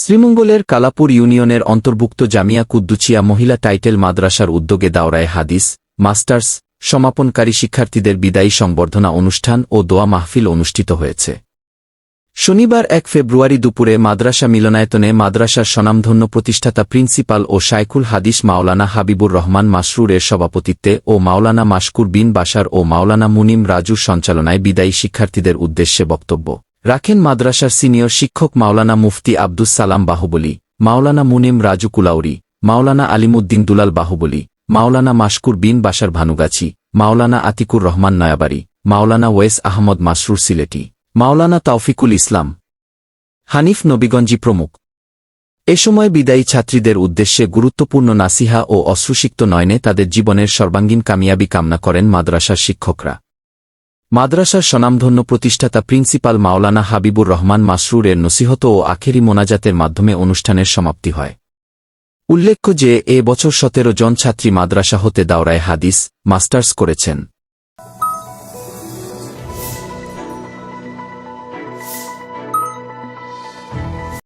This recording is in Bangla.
শ্রীমঙ্গলের কালাপুর ইউনিয়নের অন্তর্ভুক্ত জামিয়া কুদ্দুচিয়া মহিলা টাইটেল মাদ্রাসার উদ্যোগে দাওরায় হাদিস, মাস্টার্স, সমাপনকারী শিক্ষার্থীদের বিদায়ী সংবর্ধনা অনুষ্ঠান ও দোয়া মাহফিল অনুষ্ঠিত হয়েছে। শনিবার এক ফেব্রুয়ারি দুপুরে মাদ্রাসা মিলনায়তনে মাদ্রাসার স্বনামধন্য প্রতিষ্ঠাতা প্রিন্সিপাল ও শাইকুল হাদিস মাওলানা হাবিবুর রহমান মাসরুরের সভাপতিত্বে ও মাওলানা মাসকুর বিন বাসার ও মাওলানা মুনিম রাজুর সঞ্চালনায় বিদায়ী শিক্ষার্থীদের উদ্দেশ্যে বক্তব্য। রাখেন মাদ্রাসার সিনিয়র শিক্ষক মাওলানা মুফতি আব্দুস সালাম বাহুবলী, মাওলানা মুনিম রাজু কুলাউরি, মাওলানা আলিমুদ্দিন দুলাল বাহুবলী, মাওলানা মাসকুর বিন বাশার ভানুগাছি, মাওলানা আতিকুর রহমান নয়াবাড়ি, মাওলানা ওয়েস আহমদ মাসরুর সিলেটি, মাওলানা তাওফিকুল ইসলাম। হানিফ নবীগঞ্জি প্রমুখ। এ সময় বিদায়ী ছাত্রীদের উদ্দেশ্যে গুরুত্বপূর্ণ নাসিহা ও অশ্রুসিক্ত নয়নে তাদের জীবনের সর্বাঙ্গীন কামিয়াবি কামনা করেন মাদ্রাসার শিক্ষকরা। মাদ্রাসার স্বনামধন্য প্রতিষ্ঠাতা প্রিন্সিপাল মাওলানা হাবিবুর রহমান মাসরুরের নসিহত ও আখেরি মোনাজাতের মাধ্যমে অনুষ্ঠানের সমাপ্তি হয়। উল্লেখ্য যে, এ বছর সতেরো জন ছাত্রী মাদ্রাসা হতে দাওরায় হাদিস, মাস্টার্স করেছেন।